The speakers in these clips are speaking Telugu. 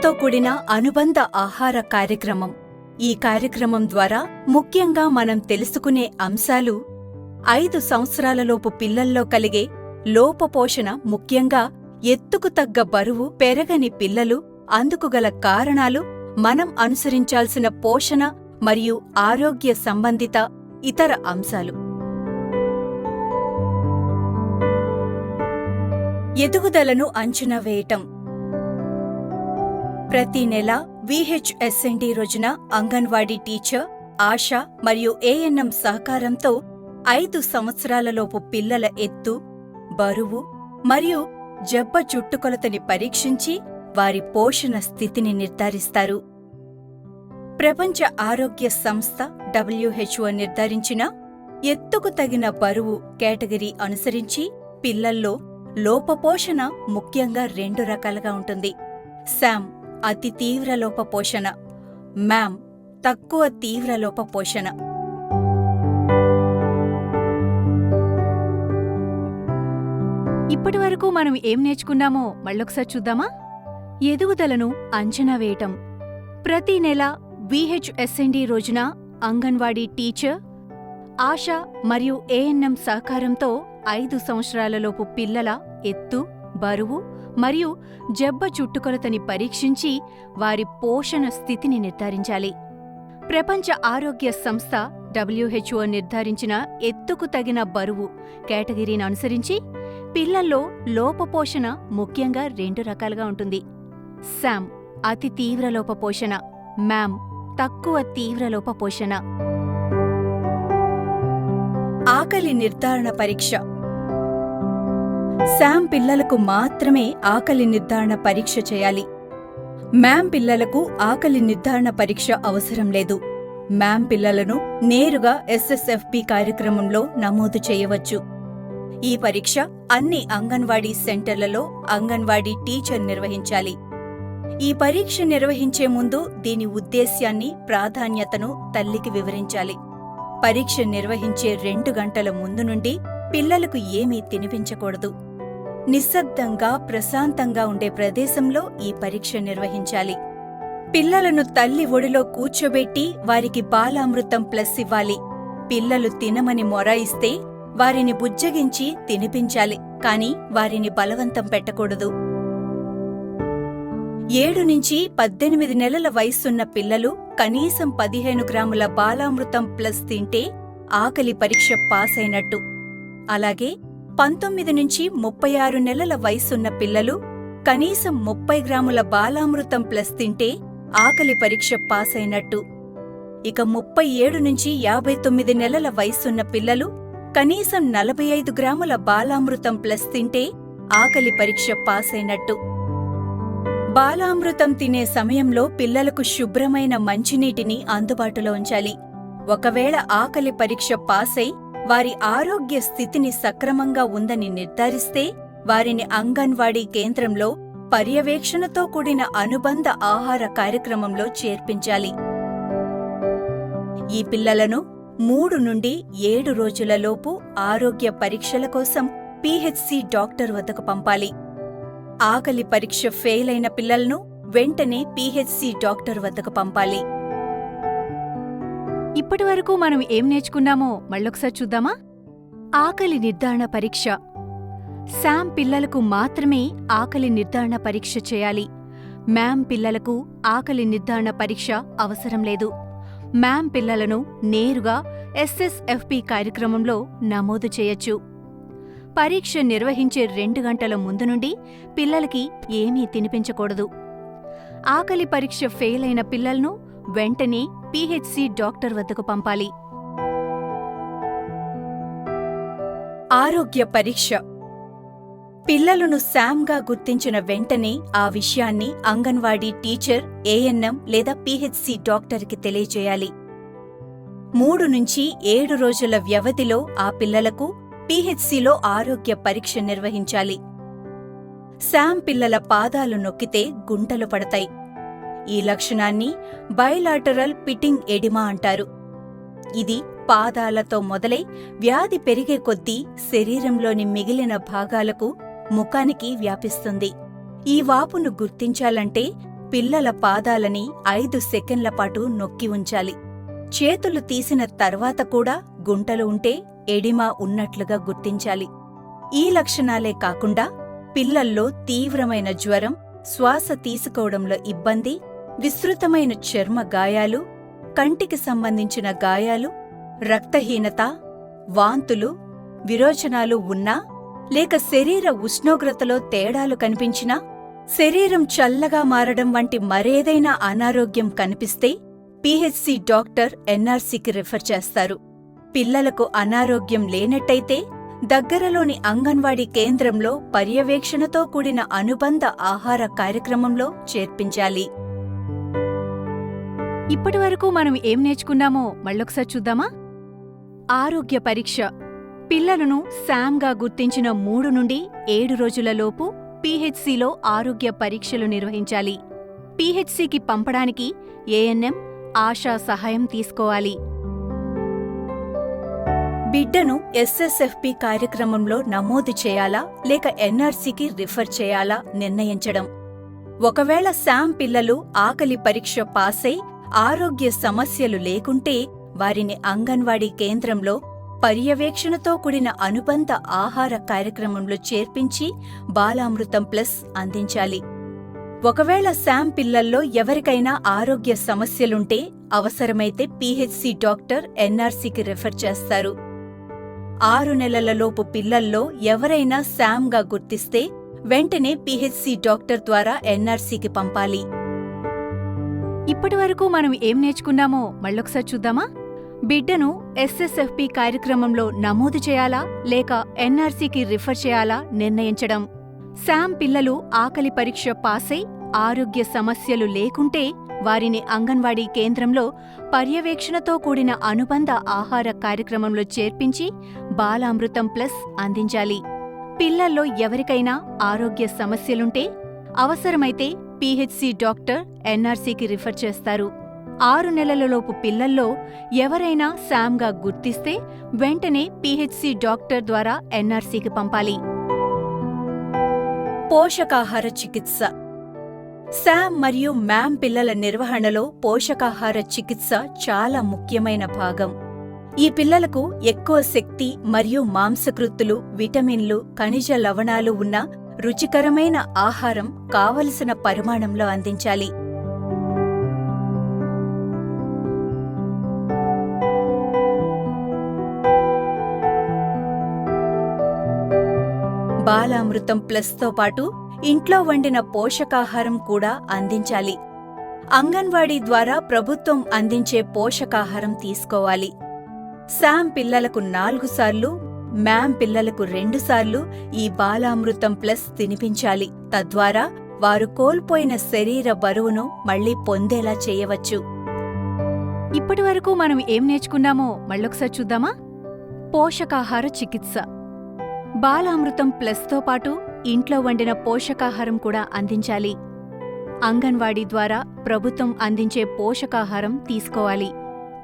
పర్యవేక్షణతో కూడిన అనుబంధ ఆహార కార్యక్రమం. ఈ కార్యక్రమం ద్వారా ముఖ్యంగా మనం తెలుసుకునే అంశాలు ఐదు సంవత్సరాలలోపు పిల్లల్లో కలిగే లోపపోషణ ముఖ్యంగా ఎత్తుకు తగ్గ బరువు పెరగని పిల్లలు అందుకు గల కారణాలు మనం అనుసరించాల్సిన పోషణ మరియు ఆరోగ్య సంబంధిత ఇతర అంశాలు. ఎదుగుదలను అంచనా వేయటం. ప్రతి నెల విహెచ్ఎస్ఎన్డి రోజున అంగన్వాడీ టీచర్ ఆశ మరియు ఏఎన్ఎం సహకారంతో ఐదు సంవత్సరాలలోపు పిల్లల ఎత్తు బరువు మరియు జబ్బ చుట్టుకొలతని పరీక్షించి వారి పోషణ స్థితిని నిర్ధారిస్తారు. ప్రపంచ ఆరోగ్య సంస్థ డబ్ల్యూహెచ్ఓ నిర్ధారించిన ఎత్తుకు తగిన బరువు కేటగిరీ అనుసరించి పిల్లల్లో లోపపోషణ ముఖ్యంగా రెండు రకాలుగా ఉంటుంది. శామ్ అతి తీవ్ర లోపపోషణ మ్యామ్ తక్కువ తీవ్ర లోపపోషణ ఇప్పటి వరకు మనం ఏం నేర్చుకున్నామో మళ్ళొకసారి చూద్దామా? ఎదుగుదలను అంచనా వేయటం. ప్రతి నెల విహెచ్ఎస్ఎన్డి రోజున అంగన్వాడీ టీచర్ ఆశ మరియు ఏఎన్ఎం సహకారంతో ఐదు సంవత్సరాలలోపు పిల్లల ఎత్తు బరువు మరియు జబ్బ చుట్టుకొలతని పరీక్షించి వారి పోషణ స్థితిని నిర్ధారించాలి. ప్రపంచ ఆరోగ్య సంస్థ డబ్ల్యూహెచ్ఓ నిర్ధారించిన ఎత్తుకు తగిన బరువు కేటగిరీని అనుసరించి పిల్లల్లో లోపపోషణ ముఖ్యంగా రెండు రకాలుగా ఉంటుంది. శామ్ అతి తీవ్ర లోపపోషణ. మ్యామ్ తక్కువ తీవ్ర లోపపోషణ. ఆకలి నిర్ధారణ పరీక్ష. శామ్ పిల్లలకు మాత్రమే ఆకలి నిర్ధారణ పరీక్ష చేయాలి. మ్యామ్ పిల్లలకు ఆకలి నిర్ధారణ పరీక్ష అవసరం లేదు. మ్యామ్ పిల్లలను నేరుగా ఎస్ఎస్ఎఫ్పి కార్యక్రమంలో నమోదు చేయవచ్చు. ఈ పరీక్ష అన్ని అంగన్వాడీ సెంటర్లలో అంగన్వాడీ టీచర్ నిర్వహించాలి. ఈ పరీక్ష నిర్వహించే ముందు దీని ఉద్దేశ్యాన్ని ప్రాధాన్యతను తల్లికి వివరించాలి. పరీక్ష నిర్వహించే రెండు గంటల ముందు నుండి పిల్లలకు ఏమీ తినిపించకూడదు. నిశ్శబ్దంగా ప్రశాంతంగా ఉండే ప్రదేశంలో ఈ పరీక్ష నిర్వహించాలి. పిల్లలను తల్లి ఒడిలో కూర్చోబెట్టి వారికి బాలామృతం ప్లస్ ఇవ్వాలి. పిల్లలు తినమని మొరాయిస్తే వారిని బుజ్జగించి తినిపించాలి కాని వారిని బలవంతం పెట్టకూడదు. ఏడు నుంచి పద్దెనిమిది నెలల వయస్సున్న పిల్లలు కనీసం పదిహేను గ్రాముల బాలామృతం ప్లస్ తింటే ఆకలి పరీక్ష పాస్ అయినట్టు అలాగే పంతొమ్మిది నుంచి ముప్పై ఆరు నెలల వయసున్న పిల్లలు కనీసం ముప్పై గ్రాముల బాలామృతం ప్లస్ తింటే ఆకలి పరీక్ష పాస్ అయినట్టు ఇక ముప్పై ఏడు నుంచి యాభై తొమ్మిది నెలల వయసున్న పిల్లలు కనీసం నలభై ఐదు గ్రాముల బాలామృతం ప్లస్ తింటే ఆకలి పరీక్ష పాస్ అయినట్టు బాలామృతం తినే సమయంలో పిల్లలకు శుభ్రమైన మంచినీటిని అందుబాటులో ఉంచాలి. ఒకవేళ ఆకలి పరీక్ష పాసై వారి ఆరోగ్య స్థితిని సక్రమంగా ఉందని నిర్ధారిస్తే వారిని అంగన్వాడీ కేంద్రంలో పర్యవేక్షణతో కూడిన అనుబంధ ఆహార కార్యక్రమంలో చేర్పించాలి. ఈ పిల్లలను మూడు నుండి ఏడు రోజులలోపు ఆరోగ్య పరీక్షల కోసం పీహెచ్సి డాక్టర్ వద్దకు పంపాలి. ఆకలి పరీక్ష ఫెయిల్ అయిన పిల్లలను వెంటనే పీహెచ్సి డాక్టర్ వద్దకు పంపాలి. ఇప్పటి వరకు మనం ఏం నేర్చుకున్నామో మళ్ళొకసారి చూద్దామా? ఆకలి నిర్ధారణ పరీక్ష. శామ్ పిల్లలకు మాత్రమే ఆకలి నిర్ధారణ పరీక్ష చేయాలి. మ్యామ్ పిల్లలకు ఆకలి నిర్ధారణ పరీక్ష అవసరం లేదు. మ్యామ్ పిల్లలను నేరుగా ఎస్ఎస్ఎఫ్పి కార్యక్రమంలో నమోదు చేయొచ్చు. పరీక్ష నిర్వహించే రెండు గంటల ముందు నుండి పిల్లలకి ఏమీ తినిపించకూడదు. ఆకలి పరీక్ష ఫెయిల్ అయిన పిల్లలను వెంటనే పీహెచ్సి డాక్టర్ వద్దకు పంపాలి. ఆరోగ్య పరీక్ష. పిల్లలను శామ్గా గుర్తించిన వెంటనే ఆ విషయాన్ని అంగన్వాడీ టీచర్ ఏఎన్ఎం లేదా పీహెచ్సి డాక్టర్కి తెలియజేయాలి. మూడు నుంచి ఏడు రోజుల వ్యవధిలో ఆ పిల్లలకు పీహెచ్సిలో ఆరోగ్య పరీక్ష నిర్వహించాలి. శామ్ పిల్లల పాదాలు నొక్కితే గుంటలు పడతాయి. ఈ లక్షణాన్ని బైలాటరల్ పిటింగ్ ఎడిమా అంటారు. ఇది పాదాలతో మొదలై వ్యాధి పెరిగే కొద్దీ శరీరంలోని మిగిలిన భాగాలకు ముఖానికి వ్యాపిస్తుంది. ఈ వాపును గుర్తించాలంటే పిల్లల పాదాలని ఐదు సెకండ్ల పాటు నొక్కి ఉంచాలి. చేతులు తీసిన తర్వాత కూడా గుంటలు ఉంటే ఎడిమా ఉన్నట్లుగా గుర్తించాలి. ఈ లక్షణాలే కాకుండా పిల్లల్లో తీవ్రమైన జ్వరం శ్వాస తీసుకోవడంలో ఇబ్బంది విస్తృతమైన చర్మ గాయాలు కంటికి సంబంధించిన గాయాలు రక్తహీనత వాంతులు విరోచనాలు ఉన్నా లేక శరీర ఉష్ణోగ్రతలో తేడాలు కనిపించినా శరీరం చల్లగా మారడం వంటి మరేదైనా అనారోగ్యం కనిపిస్తే పిహెచ్సి డాక్టర్ ఎన్ఆర్సీకి రిఫర్ చేస్తారు. పిల్లలకు అనారోగ్యం లేనట్టయితే దగ్గరలోని అంగన్వాడీ కేంద్రంలో పర్యవేక్షణతో కూడిన అనుబంధ ఆహార కార్యక్రమంలో చేర్పించాలి. ఇప్పటివరకు మనం ఏం నేర్చుకున్నామో మళ్ళొకసారి చూద్దామా? ఆరోగ్య పరీక్ష. పిల్లలను శామ్గా గుర్తించిన మూడు నుండి ఏడు రోజులలోపు పీహెచ్సిలో ఆరోగ్య పరీక్షలు నిర్వహించాలి. పీహెచ్సికి పంపడానికి ఏఎన్ఎం ఆశా సహాయం తీసుకోవాలి. బిడ్డను ఎస్ఎస్ఎఫ్పి కార్యక్రమంలో నమోదు చేయాలా లేక ఎన్ఆర్సీకి రిఫర్ చేయాలా నిర్ణయించడం. ఒకవేళ శామ్ పిల్లలు ఆకలి పరీక్ష పాసై ఆరోగ్య సమస్యలు లేకుంటే వారిని అంగన్వాడీ కేంద్రంలో పర్యవేక్షణతో కూడిన అనుబంధ ఆహార కార్యక్రమంలో చేర్పించి బాలామృతం ప్లస్ అందించాలి. ఒకవేళ శామ్ పిల్లల్లో ఎవరికైనా ఆరోగ్య సమస్యలుంటే అవసరమైతే పీహెచ్సి డాక్టర్ ఎన్ఆర్సీకి రెఫర్ చేస్తారు. ఆరు నెలలలోపు పిల్లల్లో ఎవరైనా శామ్గా గుర్తిస్తే వెంటనే పీహెచ్సి డాక్టర్ ద్వారా ఎన్ఆర్సీకి పంపాలి. ఇప్పటివరకు మనం ఏం నేర్చుకున్నామో మళ్ళొకసారి చూద్దామా? బిడ్డను ఎస్ఎస్ఎఫ్పి కార్యక్రమంలో నమోదు చేయాలా? లేక ఎన్ఆర్సీకి రిఫర్ చేయాలా? నిర్ణయించడం. శామ్ పిల్లలు ఆకలి పరీక్ష పాసై ఆరోగ్య సమస్యలు లేకుంటే వారిని అంగన్వాడీ కేంద్రంలో పర్యవేక్షణతో కూడిన అనుబంధ ఆహార కార్యక్రమంలో చేర్పించి బాలామృతం ప్లస్ అందించాలి. పిల్లల్లో ఎవరికైనా ఆరోగ్య సమస్యలుంటే అవసరమైతే పీహెచ్సి డాక్టర్ ఎన్ఆర్సీకి రిఫర్ చేస్తారు. ఆరు నెలలలోపు పిల్లల్లో ఎవరైనా శామ్గా గుర్తిస్తే వెంటనే పీహెచ్సి డాక్టర్ ద్వారా ఎన్ఆర్సీకి పంపాలి. పోషకాహార చికిత్స. శామ్ మరియు మ్యామ్ పిల్లల నిర్వహణలో పోషకాహార చికిత్స చాలా ముఖ్యమైన భాగం. ఈ పిల్లలకు ఎక్కువ శక్తి మరియు మాంసకృత్తులు విటమిన్లు ఖనిజ లవణాలు ఉన్న రుచికరమైన ఆహారం కావలసిన పరిమాణంలో అందించాలి. బాలామృతం ప్లస్తో పాటు ఇంట్లో వండిన పోషకాహారం కూడా అందించాలి. అంగన్వాడీ ద్వారా ప్రభుత్వం అందించే పోషకాహారం తీసుకోవాలి. శామ్ పిల్లలకు నాలుగు సార్లు మ్యామ్ పిల్లలకు రెండుసార్లు ఈ బాలామృతం ప్లస్ తినిపించాలి. తద్వారా వారు కోల్పోయిన శరీర బరువును మళ్ళీ పొందేలా చేయవచ్చు. ఇప్పటివరకు మనం ఏం నేర్చుకున్నామో మళ్ళొకసారి చూద్దామా? పోషకాహార చికిత్స. బాలామృతం ప్లస్తో పాటు ఇంట్లో వండిన పోషకాహారం కూడా అందించాలి. అంగన్వాడీ ద్వారా ప్రభుత్వం అందించే పోషకాహారం తీసుకోవాలి.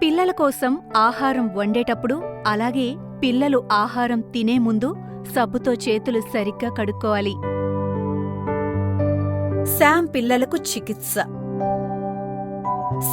పిల్లల కోసం ఆహారం వండేటప్పుడు అలాగే పిల్లలు ఆహారం తినే ముందు సబ్బుతో చేతులు సరిగ్గా కడుక్కోవాలి. శామ్ పిల్లలకు చికిత్స.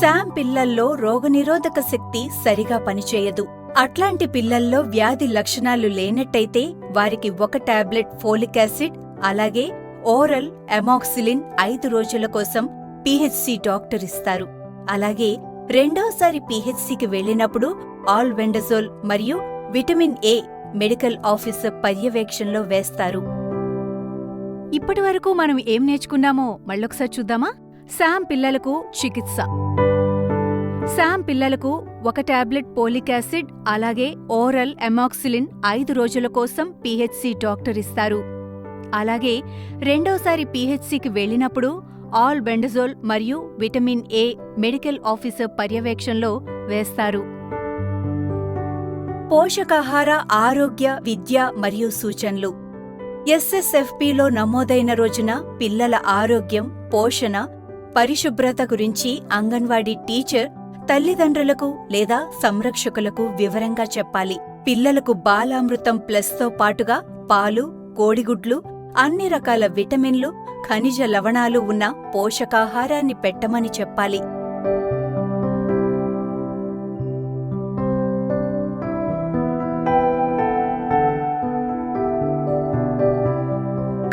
శామ్ పిల్లల్లో రోగనిరోధక శక్తి సరిగా పనిచేయదు. అట్లాంటి పిల్లల్లో వ్యాధి లక్షణాలు లేనట్టయితే వారికి ఒక టాబ్లెట్ ఫోలిక్ యాసిడ్ అలాగే ఓరల్ ఎమాక్సిలిన్ ఐదు రోజుల కోసం పిహెచ్సి డాక్టర్ ఇస్తారు. అలాగే రెండోసారి పిహెచ్సికి వెళ్ళినప్పుడు ఆల్ వెండజోల్ మరియు విటమిన్ ఏ మెడికల్ ఆఫీసర్ పర్యవేక్షణలో వేస్తారు. ఇప్పటివరకు మనం ఏం నేర్చుకున్నామో మళ్ళొకసారి చూద్దామా? శామ్ పిల్లలకు చికిత్స. శామ్ పిల్లలకు ఒక టాబ్లెట్ పోలిక్ యాసిడ్ అలాగే ఓరల్ ఎమాక్సిలిన్ ఐదు రోజుల కోసం పీహెచ్సి డాక్టర్ ఇస్తారు. అలాగే రెండోసారి పీహెచ్సికి వెళ్ళినప్పుడు ఆల్ బెండజోల్ మరియు విటమిన్ ఏ మెడికల్ ఆఫీసర్ పర్యవేక్షణలో వేస్తారు. పోషకాహార ఆరోగ్య విద్య మరియు సూచనలు. ఎస్ఎస్ఎఫ్పిలో నమోదైన రోజున పిల్లల ఆరోగ్యం పోషణ పరిశుభ్రత గురించి అంగన్వాడీ టీచర్ తల్లిదండ్రులకు లేదా సంరక్షకులకు వివరంగా చెప్పాలి. పిల్లలకు బాలామృతం ప్లస్తో పాటుగా పాలు కోడిగుడ్లు అన్ని రకాల విటమిన్లు ఖనిజ లవణాలు ఉన్న పోషకాహారాన్ని పెట్టమని చెప్పాలి.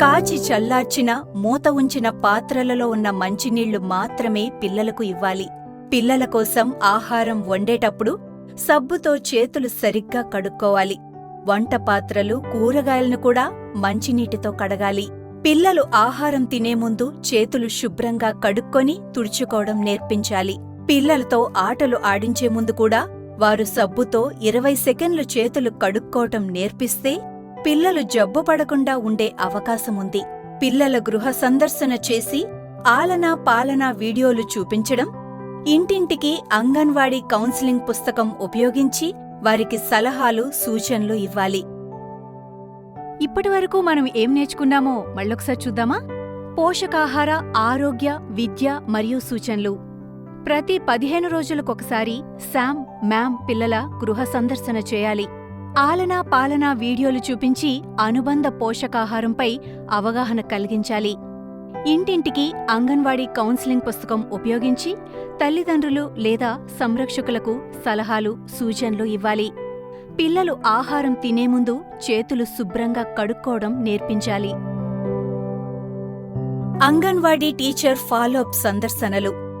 కాచి చల్లార్చిన మూత ఉంచిన పాత్రలలో ఉన్న మంచినీళ్ళు మాత్రమే పిల్లలకు ఇవ్వాలి. పిల్లల కోసం ఆహారం వండేటప్పుడు సబ్బుతో చేతులు సరిగ్గా కడుక్కోవాలి. వంట పాత్రలు కూరగాయలను కూడా మంచినీటితో కడగాలి. పిల్లలు ఆహారం తినే ముందు చేతులు శుభ్రంగా కడుక్కొని తుడుచుకోవడం నేర్పించాలి. పిల్లలతో ఆటలు ఆడించే ముందు కూడా వారు సబ్బుతో ఇరవై సెకండ్లు చేతులు కడుక్కోవటం నేర్పిస్తే పిల్లలు జబ్బు పడకుండా ఉండే అవకాశముంది. పిల్లల గృహ సందర్శన చేసి ఆలనా పాలనా వీడియోలు చూపించడం ఇంటింటికి అంగన్వాడీ కౌన్సిలింగ్ పుస్తకం ఉపయోగించి వారికి సలహాలు సూచనలు ఇవ్వాలి. ఇప్పటివరకు మనం ఏం నేర్చుకున్నామో మళ్ళొకసారి చూద్దామా? పోషకాహార ఆరోగ్య విద్య మరియు సూచనలు. ప్రతి పదిహేను రోజులకొకసారి శామ్ మ్యామ్ పిల్లల గృహ సందర్శన చేయాలి. ఆలనా పాలనా వీడియోలు చూపించి అనుబంధ పోషకాహారంపై అవగాహన కలిగించాలి. ఇంటింటికి అంగన్వాడీ కౌన్సిలింగ్ పుస్తకం ఉపయోగించి తల్లిదండ్రులు లేదా సంరక్షకులకు సలహాలు సూచనలు ఇవ్వాలి. పిల్లలు ఆహారం తినే ముందు చేతులు శుభ్రంగా కడుక్కోవడం నేర్పించాలి. అంగన్వాడీ టీచర్ ఫాలోఅప్ సందర్శనలు.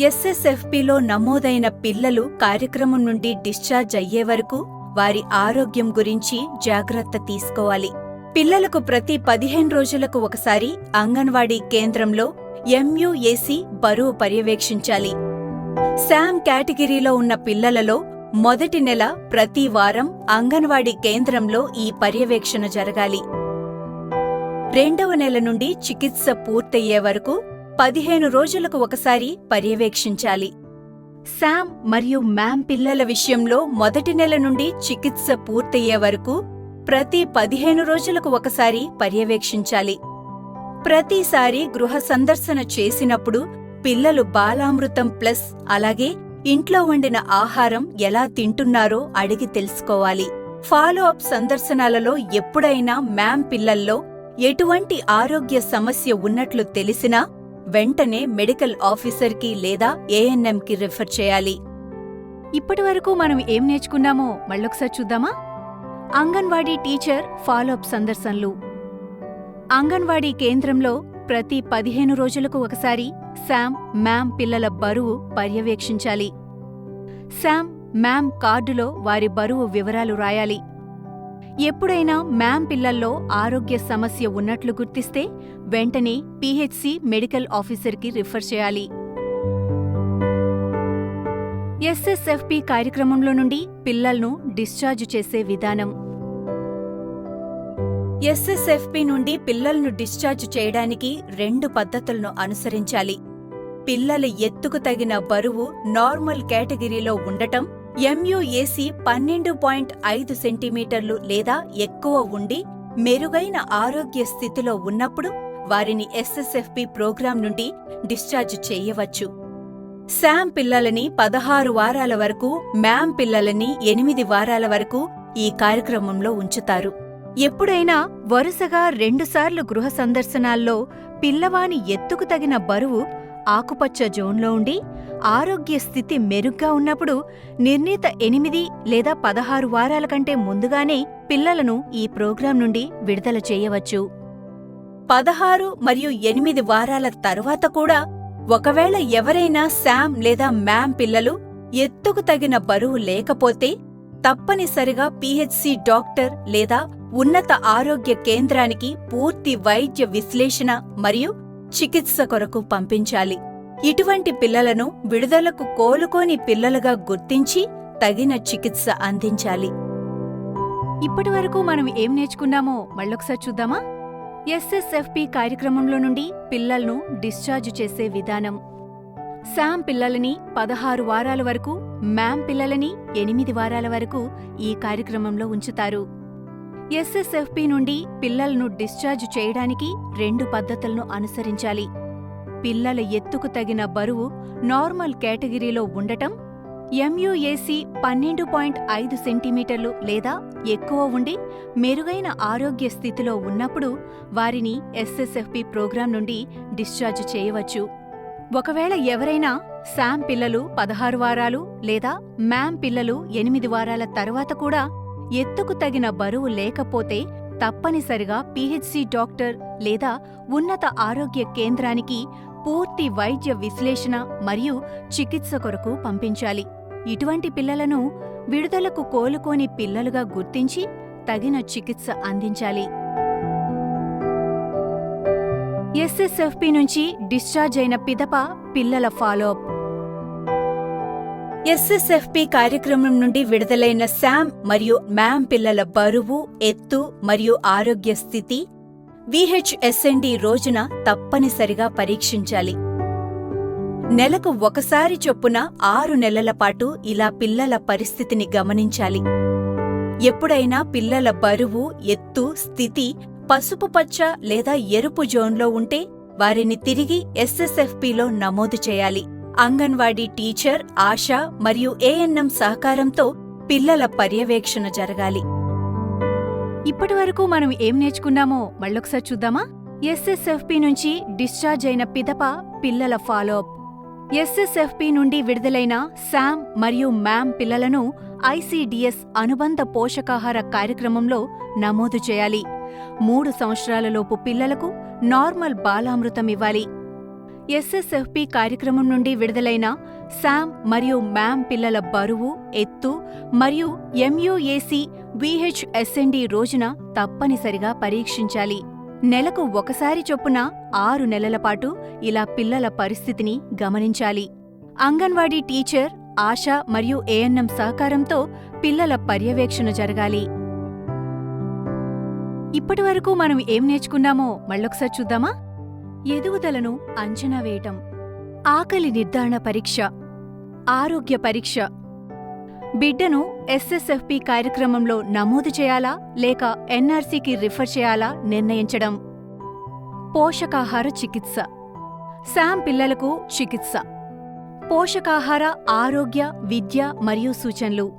ఎస్ఎస్ఎఫ్పిలో నమోదైన పిల్లలు కార్యక్రమం నుండి డిశ్చార్జ్ అయ్యే వరకు వారి ఆరోగ్యం గురించి జాగ్రత్త తీసుకోవాలి. పిల్లలకు ప్రతి పదిహేను రోజులకు ఒకసారి అంగన్వాడీ కేంద్రంలో ఎంయుఏసి బరువు పర్యవేక్షించాలి. శామ్ కేటగిరీలో ఉన్న పిల్లలలో మొదటి నెల ప్రతి వారం అంగన్వాడీ కేంద్రంలో ఈ పర్యవేక్షణ జరగాలి. రెండవ నెల నుండి చికిత్స పూర్తయ్యే వరకు పదిహేను రోజులకు ఒకసారి పర్యవేక్షించాలి. శామ్ మరియు మ్యామ్ పిల్లల విషయంలో మొదటి నెల నుండి చికిత్స పూర్తయ్యే వరకు ప్రతి పదిహేను రోజులకు ఒకసారి పర్యవేక్షించాలి. ప్రతిసారి గృహ సందర్శన చేసినప్పుడు పిల్లలు బాలామృతం ప్లస్ అలాగే ఇంట్లో వండిన ఆహారం ఎలా తింటున్నారో అడిగి తెలుసుకోవాలి. ఫాలో అప్ సందర్శనాలలో ఎప్పుడైనా మ్యామ్ పిల్లల్లో ఎటువంటి ఆరోగ్య సమస్య ఉన్నట్లు తెలిసినా వెంటనే మెడికల్ ఆఫీసర్కి లేదా ఏఎన్ఎంకి రిఫర్ చేయాలి. ఇప్పటివరకు మనం ఏం నేర్చుకున్నామో మళ్ళొకసారి చూద్దామా? అంగన్వాడీ టీచర్ ఫాలోఅప్ సందర్శనలు. అంగన్వాడీ కేంద్రంలో ప్రతి పదిహేను రోజులకు ఒకసారి శామ్ మ్యామ్ పిల్లల బరువు పర్యవేక్షించాలి. శామ్ మ్యామ్ కార్డులో వారి బరువు వివరాలు రాయాలి. ఎప్పుడైనా మ్యామ్ పిల్లల్లో ఆరోగ్య సమస్య ఉన్నట్లు గుర్తిస్తే వెంటనే పీహెచ్సి మెడికల్ ఆఫీసర్కి రిఫర్ చేయాలి. ఎస్ఎస్ఎఫ్పి కార్యక్రమంలో నుండి పిల్లలను డిశ్చార్జ్ చేసే విధానం. ఎస్ఎస్ఎఫ్పి నుండి పిల్లలను డిశ్చార్జ్ చేయడానికి రెండు పద్ధతులను అనుసరించాలి. పిల్లల ఎత్తుకు తగిన బరువు నార్మల్ కేటగిరీలో ఉండటం ఎంయుఏసి పన్నెండు పాయింట్ ఐదు సెంటీమీటర్లు లేదా ఎక్కువ ఉండి మెరుగైన ఆరోగ్య స్థితిలో ఉన్నప్పుడు వారిని ఎస్ఎస్ఎఫ్పి ప్రోగ్రాం నుండి డిశ్చార్జ్ చేయవచ్చు. శామ్ పిల్లలని పదహారు వారాల వరకు మ్యామ్ పిల్లలని ఎనిమిది వారాల వరకు ఈ కార్యక్రమంలో ఉంచుతారు. ఎప్పుడైనా వరుసగా రెండుసార్లు గృహ సందర్శనాల్లో పిల్లవాని ఎత్తుకు తగిన బరువు ఆకుపచ్చ జోన్లో ఉండి ఆరోగ్య స్థితి మెరుగ్గా ఉన్నప్పుడు నిర్ణీత ఎనిమిది లేదా పదహారు వారాల కంటే ముందుగానే పిల్లలను ఈ ప్రోగ్రాం నుండి విడుదల చేయవచ్చు. పదహారు మరియు ఎనిమిది వారాల తరువాత కూడా ఒకవేళ ఎవరైనా శామ్ లేదా మ్యామ్ పిల్లలు ఎత్తుకు తగిన బరువు లేకపోతే తప్పనిసరిగా పిహెచ్సి డాక్టర్ లేదా ఉన్నత ఆరోగ్య కేంద్రానికి పూర్తి వైద్య విశ్లేషణ మరియు చికిత్స కొరకు పంపించాలి. ఇటువంటి పిల్లలను విడుదలకు కోలుకోని పిల్లలుగా గుర్తించి తగిన చికిత్స అందించాలి. ఇప్పటివరకు మనం ఏం నేర్చుకున్నామో మళ్ళొకసారి చూద్దామా? ఎస్ఎస్ఎఫ్పి కార్యక్రమంలో నుండి పిల్లలను డిశ్చార్జ్ చేసే విధానం. శామ్ పిల్లలని పదహారు వారాల వరకు మ్యామ్ పిల్లలని ఎనిమిది వారాల వరకు ఈ కార్యక్రమంలో ఉంచుతారు. ఎస్ఎస్ఎఫ్పి నుండి పిల్లలను డిశ్చార్జ్ చేయడానికి రెండు పద్ధతులను అనుసరించాలి. పిల్లల ఎత్తుకు తగిన బరువు నార్మల్ కేటగిరీలో ఉండటం ఎంయుఏసి పన్నెండు పాయింట్ ఐదు సెంటీమీటర్లు లేదా ఎక్కువ ఉండి మెరుగైన ఆరోగ్య స్థితిలో ఉన్నప్పుడు వారిని ఎస్ఎస్ఎఫ్పి ప్రోగ్రాం నుండి డిశ్చార్జ్ చేయవచ్చు. ఒకవేళ ఎవరైనా శామ్ పిల్లలు పదహారు వారాలు లేదా మ్యామ్ పిల్లలు ఎనిమిది వారాల తర్వాత కూడా ఎత్తుకు తగిన బరువు లేకపోతే తప్పనిసరిగా పీహెచ్సి డాక్టర్ లేదా ఉన్నత ఆరోగ్య కేంద్రానికి పూర్తి వైద్య విశ్లేషణ మరియు చికిత్స కొరకు పంపించాలి. ఇటువంటి పిల్లలను విడుదలకు కోలుకోని పిల్లలుగా గుర్తించి తగిన చికిత్స అందించాలి. ఎస్ఎస్ఎఫ్పి నుంచి డిశ్చార్జ్ అయిన పిదప పిల్లల ఫాలోఅప్. ఎస్ఎస్ఎఫ్పి కార్యక్రమం నుండి విడుదలైన శామ్ మరియు మ్యామ్ పిల్లల బరువు ఎత్తు మరియు ఆరోగ్య స్థితి విహెచ్ఎస్ఎన్డి రోజున తప్పనిసరిగా పరీక్షించాలి. నెలకు ఒకసారి చొప్పున ఆరు నెలల పాటు ఇలా పిల్లల పరిస్థితిని గమనించాలి. ఎప్పుడైనా పిల్లల బరువు ఎత్తు స్థితి పసుపు పచ్చ లేదా ఎరుపు జోన్లో ఉంటే వారిని తిరిగి ఎస్ఎస్ఎఫ్పిలో నమోదు చేయాలి. అంగన్వాడీ టీచర్ ఆశా మరియు ఏఎన్ఎం సహకారంతో పిల్లల పర్యవేక్షణ జరగాలి. ఇప్పటివరకు మనం ఏం నేర్చుకున్నామో మళ్ళొకసారి చూద్దామా? ఎస్ఎస్ఎఫ్పి నుంచి డిశ్చార్జ్ అయిన పిదప పిల్లల ఫాలోఅప్. ఎస్ఎస్ఎఫ్పి నుండి విడుదలైన శామ్ మరియు మ్యామ్ పిల్లలను ఐసీడీఎస్ అనుబంధ పోషకాహార కార్యక్రమంలో నమోదు చేయాలి. మూడు సంవత్సరాలలోపు పిల్లలకు నార్మల్ బాలామృతం ఇవ్వాలి. ఎస్ఎస్ఎఫ్పి కార్యక్రమం నుండి విడుదలైన శామ్ మరియు మ్యామ్ పిల్లల బరువు ఎత్తు మరియు ఎంయుఏసి విహెచ్ఎస్ఎన్డి రోజున తప్పనిసరిగా పరీక్షించాలి. నెలకు ఒకసారి చొప్పున ఆరు నెలల పాటు ఇలా పిల్లల పరిస్థితిని గమనించాలి. అంగన్వాడీ టీచర్ ఆశా మరియు ఏఎన్ఎం సహకారంతో పిల్లల పర్యవేక్షణ జరగాలి. ఇప్పటివరకు మనం ఏం నేర్చుకున్నామో మళ్ళొకసారి చూద్దామా? ఎదుగుదలను అంచనా వేయటం. ఆకలి నిర్ధారణ పరీక్ష. ఆరోగ్య పరీక్ష. బిడ్డను ఎస్ఎస్ఎఫ్పి కార్యక్రమంలో నమోదు చేయాలా? లేక ఎన్ఆర్సీకి రిఫర్ చేయాలా? నిర్ణయించడం. పోషకాహార చికిత్స. శామ్ పిల్లలకు చికిత్స. పోషకాహార ఆరోగ్య విద్య మరియు సూచనలు.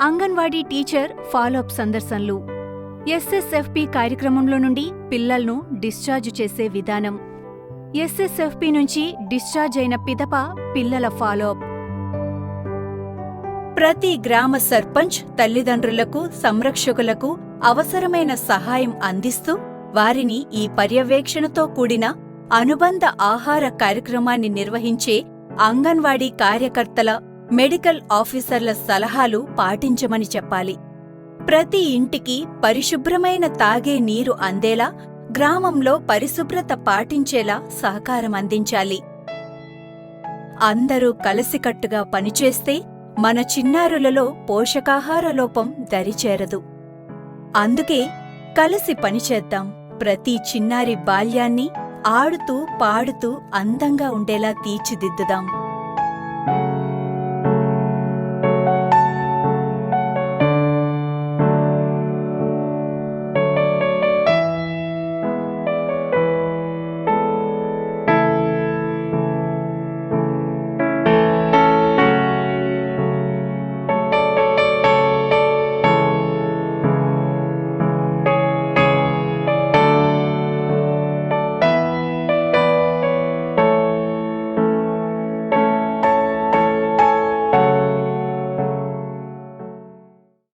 అంగన్వాడీ టీచర్ ఫాలోఅప్ సందర్శనలు. ఎస్ఎస్ఎఫ్పి కార్యక్రమంలో నుండి పిల్లలను డిశ్చార్జ్ చేసే విధానం. ఎస్ఎస్ఎఫ్పి నుంచి డిశ్చార్జ్ అయిన పిదప పిల్లల ఫాలోఅప్. ప్రతి గ్రామ సర్పంచ్ తల్లిదండ్రులకు సంరక్షకులకు అవసరమైన సహాయం అందిస్తూ వారిని ఈ పర్యవేక్షణతో కూడిన అనుబంధ ఆహార కార్యక్రమాన్ని నిర్వహించే అంగన్వాడీ కార్యకర్తల మెడికల్ ఆఫీసర్ల సలహాలు పాటించమని చెప్పాలి. ప్రతి ఇంటికి పరిశుభ్రమైన తాగే నీరు అందేలా గ్రామంలో పరిశుభ్రత పాటించేలా సహకారం అందించాలి. అందరూ కలిసికట్టుగా పనిచేస్తే మన చిన్నారులలో పోషకాహార లోపం దరిచేరదు. అందుకే కలిసి పనిచేద్దాం. ప్రతి చిన్నారి బాల్యాన్ని ఆడుతూ పాడుతూ అందంగా ఉండేలా తీర్చిదిద్దుదాం.